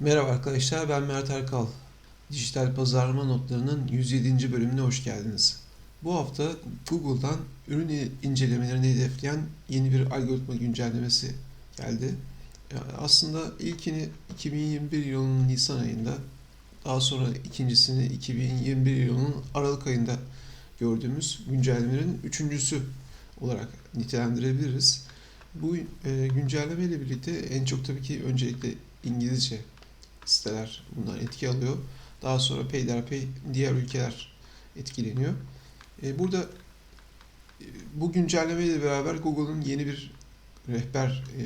Merhaba arkadaşlar, ben Mert Erkal. Dijital Pazarlama Notları'nın 107. bölümüne hoş geldiniz. Bu hafta Google'dan ürün incelemelerini hedefleyen yeni bir algoritma güncellemesi geldi. Aslında ilkini 2021 yılının Nisan ayında, daha sonra ikincisini 2021 yılının Aralık ayında gördüğümüz güncellemelerin üçüncüsü olarak nitelendirebiliriz. Bu e, güncelleme ile birlikte en çok tabii ki öncelikle İngilizce siteler bundan etki alıyor. Daha sonra peyderpey diğer ülkeler etkileniyor. E, burada e, bu güncelleme ile beraber Google'ın yeni bir rehber e,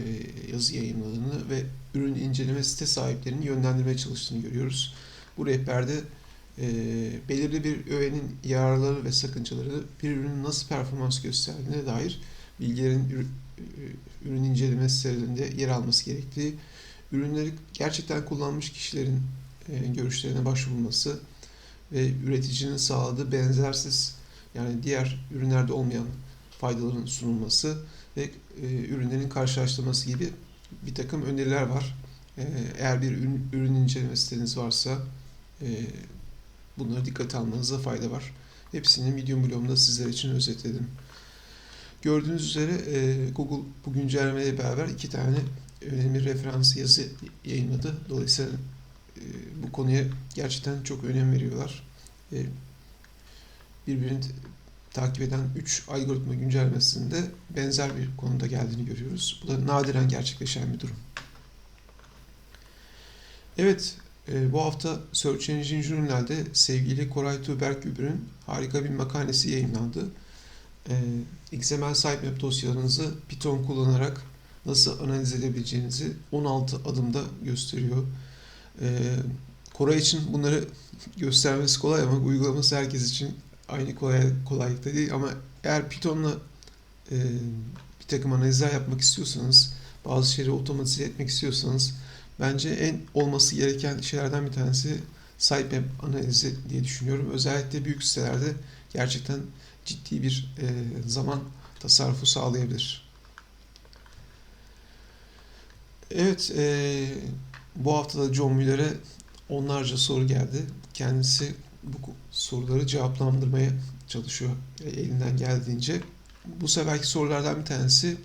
yazı yayınladığını ve ürün inceleme site sahiplerini yönlendirmeye çalıştığını görüyoruz. Bu rehberde e, belirli bir öğenin yararları ve sakıncaları bir ürünün nasıl performans gösterdiğine dair bilgilerin ürün, ürün inceleme sitelerinde yer alması gerektiği ürünleri gerçekten kullanmış kişilerin e, görüşlerine başvurulması ve üreticinin sağladığı benzersiz yani diğer ürünlerde olmayan faydaların sunulması ve e, ürünlerin karşılaştırması gibi bir takım öneriler var. E, eğer bir ürün, ürün inceleme siteniz varsa bunları dikkate almanıza fayda var. Hepsini Medium blogumda sizler için özetledim. Gördüğünüz üzere Google bu güncellemeyle beraber iki tane önemli referans yazı yayınladı. Dolayısıyla e, bu konuya gerçekten çok önem veriyorlar. E, birbirini takip eden 3 algoritma güncellemesinde benzer bir konuda geldiğini görüyoruz. Bu da nadiren gerçekleşen bir durum. Evet, e, bu hafta Search Engine Journal'de sevgili Koray Tuğberk Gübür'ün harika bir makalesi yayınlandı. E, XML sitemap dosyalarınızı Python kullanarak nasıl analiz edebileceğinizi 16 adımda gösteriyor. Ee, Koray için bunları göstermesi kolay ama uygulaması herkes için aynı kolay, kolaylıkta değil. Ama eğer Python'la e, bir takım analizler yapmak istiyorsanız, bazı şeyleri otomatize etmek istiyorsanız bence en olması gereken şeylerden bir tanesi sitemap analizi diye düşünüyorum. Özellikle büyük sitelerde gerçekten ciddi bir e, zaman tasarrufu sağlayabilir. Evet, e, bu hafta da John Müller'e onlarca soru geldi. Kendisi bu soruları cevaplandırmaya çalışıyor e, elinden geldiğince. Bu seferki sorulardan bir tanesi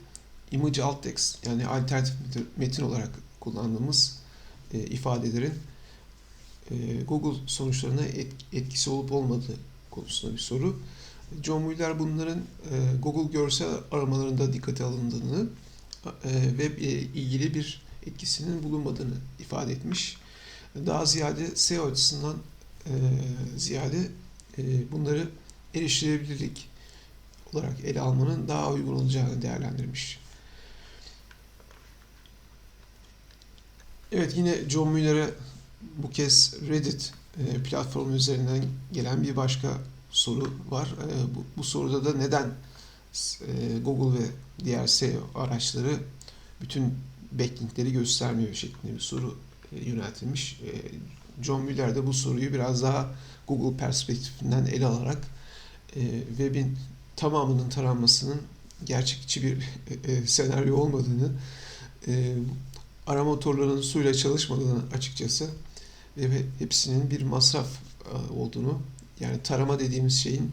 image alt text yani alternatif metin olarak kullandığımız e, ifadelerin e, Google sonuçlarına et, etkisi olup olmadığı konusunda bir soru. John Mueller bunların e, Google görsel aramalarında dikkate alındığını ve ilgili bir etkisinin bulunmadığını ifade etmiş. Daha ziyade SEO açısından e, ziyade e, bunları erişilebilirlik olarak ele almanın daha uygun olacağını değerlendirmiş. Evet yine John Müller'e bu kez Reddit platformu üzerinden gelen bir başka soru var. Bu, bu soruda da neden Google ve diğer SEO araçları bütün backlinkleri göstermiyor şeklinde bir soru e, yöneltilmiş. E, John Mueller de bu soruyu biraz daha Google perspektifinden ele alarak e, webin tamamının taranmasının gerçekçi bir senaryo olmadığını, arama motorlarının suyla çalışmadığını açıkçası ve hepsinin bir masraf olduğunu, yani tarama dediğimiz şeyin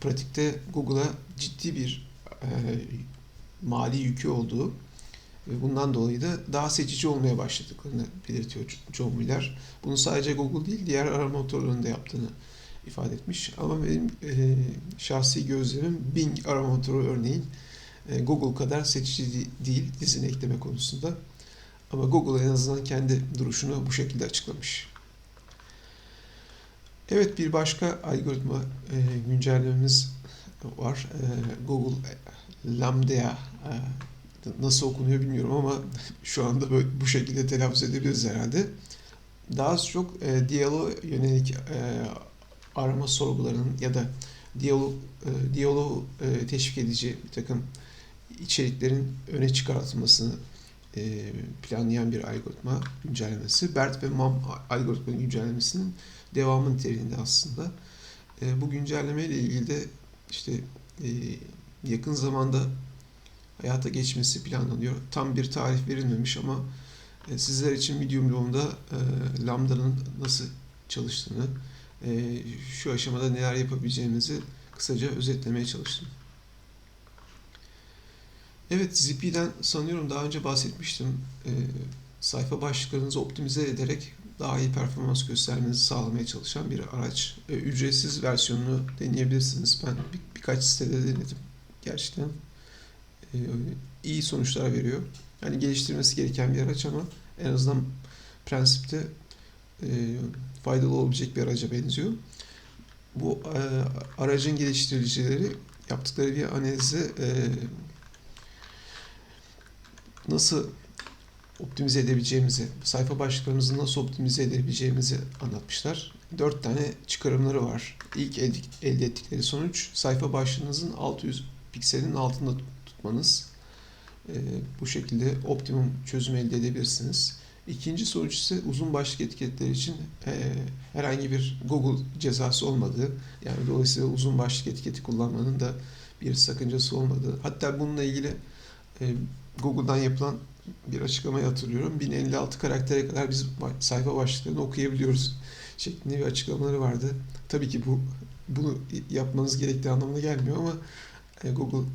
pratikte Google'a ciddi bir mali yükü olduğu bundan dolayı da daha seçici olmaya başladıklarını belirtiyor John Mueller. Bunu sadece Google değil diğer arama motorlarının da yaptığını ifade etmiş. Ama benim e, şahsi gözlemim Bing arama motoru örneğin e, Google kadar seçici değil dizine ekleme konusunda. Ama Google en azından kendi duruşunu bu şekilde açıklamış. Evet bir başka algoritma e, güncellememiz var. E, Google Lambda e, nasıl okunuyor bilmiyorum ama şu anda böyle bu şekilde telaffuz edebiliriz herhalde. Daha çok e, diyalog yönelik e, arama sorgularının ya da diyalog e, diyaloğu e, teşvik edici bir takım içeriklerin öne çıkartılmasını e, planlayan bir algoritma güncellemesi. BERT ve MAM algoritma güncellemesinin devamı niteliğinde aslında. E, bu güncelleme ile ilgili de işte e, yakın zamanda hayata geçmesi planlanıyor. Tam bir tarih verilmemiş ama E, sizler için Medium blogunda e, Lambda'nın nasıl çalıştığını, e, şu aşamada neler yapabileceğimizi kısaca özetlemeye çalıştım. Evet, Zippy'den sanıyorum daha önce bahsetmiştim. E, sayfa başlıklarınızı optimize ederek daha iyi performans göstermenizi sağlamaya çalışan bir araç. E, ücretsiz versiyonunu deneyebilirsiniz. Ben bir, birkaç sitede denedim. Gerçekten e, iyi sonuçlar veriyor. Yani geliştirmesi gereken bir araç ama en azından prensipte e, faydalı olabilecek bir araca benziyor. Bu e, aracın geliştiricileri yaptıkları bir analizi e, nasıl optimize edebileceğimizi, sayfa başlıklarımızı nasıl optimize edebileceğimizi anlatmışlar. Dört tane çıkarımları var. İlk elde ettikleri sonuç sayfa başlığınızın 600 pikselin altında tutmanız. Ee, bu şekilde optimum çözüm elde edebilirsiniz. İkinci sonuç ise uzun başlık etiketleri için e, herhangi bir Google cezası olmadığı, yani dolayısıyla uzun başlık etiketi kullanmanın da bir sakıncası olmadığı. Hatta bununla ilgili e, Google'dan yapılan bir açıklamayı hatırlıyorum. 1056 karaktere kadar biz sayfa başlıklarını okuyabiliyoruz şeklinde bir açıklamaları vardı. Tabii ki bu bunu yapmanız gerektiği anlamına gelmiyor ama e, Google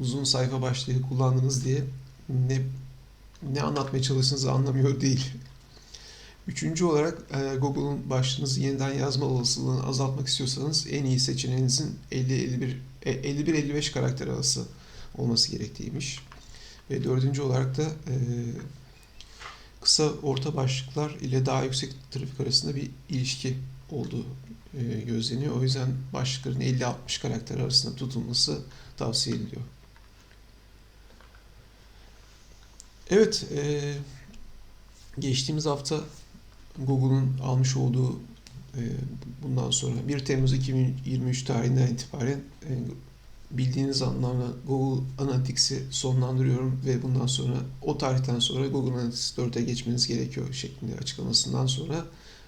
uzun sayfa başlığı kullandınız diye ne ne anlatmaya çalıştığınızı anlamıyor değil. Üçüncü olarak e, Google'un başlığınızı yeniden yazma olasılığını azaltmak istiyorsanız en iyi seçeneğinizin 50-51 51-55 karakter arası olması gerektiğiymiş. Ve dördüncü olarak da e, kısa orta başlıklar ile daha yüksek trafik arasında bir ilişki olduğu e, gözleniyor. O yüzden başlıkların 50-60 karakter arasında tutulması tavsiye ediliyor. Evet, e, geçtiğimiz hafta Google'un almış olduğu e, bundan sonra 1 Temmuz 2023 tarihinden itibaren e, bildiğiniz anlamda Google Analytics'i sonlandırıyorum ve bundan sonra o tarihten sonra Google Analytics 4'e geçmeniz gerekiyor şeklinde açıklamasından sonra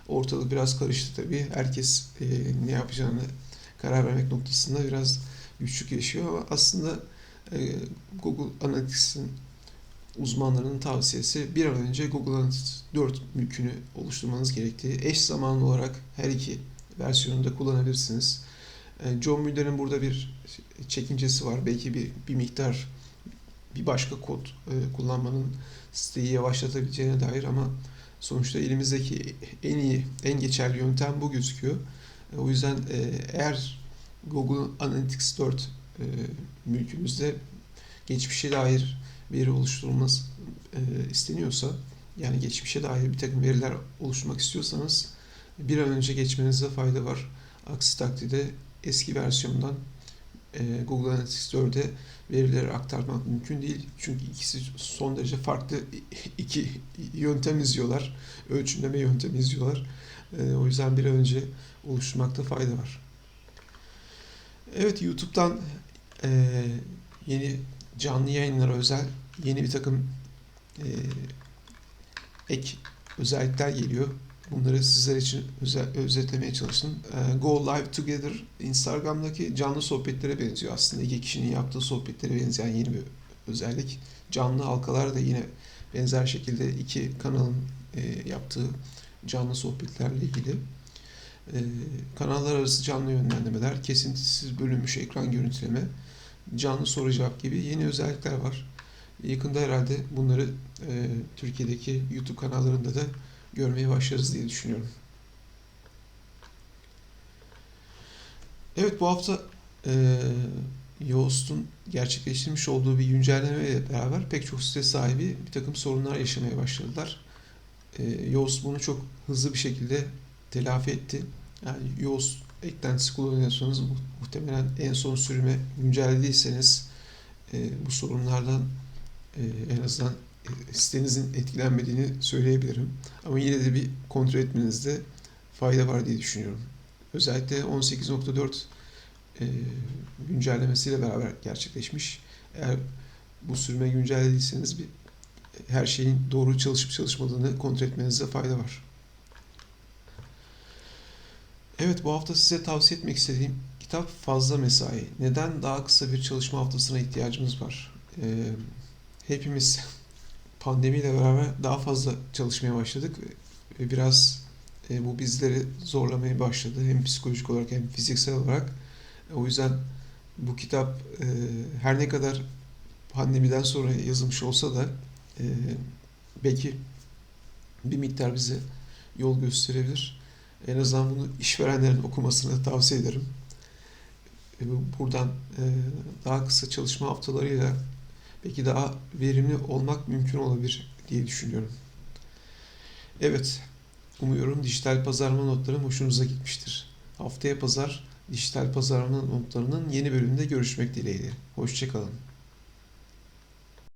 ortalık biraz karıştı tabii. Herkes e, ne yapacağını karar vermek noktasında biraz güçlük yaşıyor ama aslında e, Google Analytics'in uzmanlarının tavsiyesi bir an önce Google Analytics 4 mülkünü oluşturmanız gerektiği. Eş zamanlı olarak her iki versiyonunu da kullanabilirsiniz. E, John Müller'in burada bir çekincesi var. Belki bir, bir miktar bir başka kod e, kullanmanın siteyi yavaşlatabileceğine dair ama sonuçta elimizdeki en iyi, en geçerli yöntem bu gözüküyor. E, o yüzden eğer Google Analytics 4 e, mülkünüzde geçmişe dair veri oluşturulması isteniyorsa yani geçmişe dair bir takım veriler oluşturmak istiyorsanız bir an önce geçmenizde fayda var. Aksi takdirde eski versiyondan e, Google Analytics 4'e verileri aktarmak mümkün değil. Çünkü ikisi son derece farklı iki yöntem izliyorlar. Ölçümleme yöntemi izliyorlar. E, o yüzden bir önce oluşturmakta fayda var. Evet YouTube'dan e, yeni canlı yayınlara özel yeni bir takım e, ek özellikler geliyor. Bunları sizler için özetlemeye çalıştım. E, Go Live Together Instagram'daki canlı sohbetlere benziyor aslında. İki kişinin yaptığı sohbetlere benzeyen yeni bir özellik. Canlı halkalar da yine benzer şekilde iki kanalın e, yaptığı canlı sohbetlerle ilgili. E, kanallar arası canlı yönlendirmeler, kesintisiz bölünmüş ekran görüntüleme, canlı soru cevap gibi yeni özellikler var. Yakında herhalde bunları e, Türkiye'deki YouTube kanallarında da görmeye başlarız diye düşünüyorum. Evet bu hafta e, Yoast'un gerçekleştirmiş olduğu bir güncelleme ile beraber pek çok site sahibi bir takım sorunlar yaşamaya başladılar. E, Yoast bunu çok hızlı bir şekilde telafi etti. Yani Yoast eklentisi kullanıyorsanız muhtemelen en son sürüme güncellediyseniz e, bu sorunlardan e, en azından sitenizin etkilenmediğini söyleyebilirim. Ama yine de bir kontrol etmenizde fayda var diye düşünüyorum. Özellikle 18.4 e, güncellemesiyle beraber gerçekleşmiş. Eğer bu sürüme güncellediyseniz bir her şeyin doğru çalışıp çalışmadığını kontrol etmenizde fayda var. Evet bu hafta size tavsiye etmek istediğim kitap Fazla Mesai. Neden daha kısa bir çalışma haftasına ihtiyacımız var? Ee, hepimiz pandemiyle beraber daha fazla çalışmaya başladık ve biraz e, bu bizleri zorlamaya başladı hem psikolojik olarak hem fiziksel olarak. O yüzden bu kitap e, her ne kadar pandemiden sonra yazılmış olsa da e, belki bir miktar bize yol gösterebilir. En azından bunu işverenlerin okumasını tavsiye ederim. E, Buradan e, daha kısa çalışma haftalarıyla belki daha verimli olmak mümkün olabilir diye düşünüyorum. Evet, umuyorum dijital pazarlama notlarım hoşunuza gitmiştir. Haftaya pazar dijital pazarlama notlarının yeni bölümünde görüşmek dileğiyle. Hoşçakalın.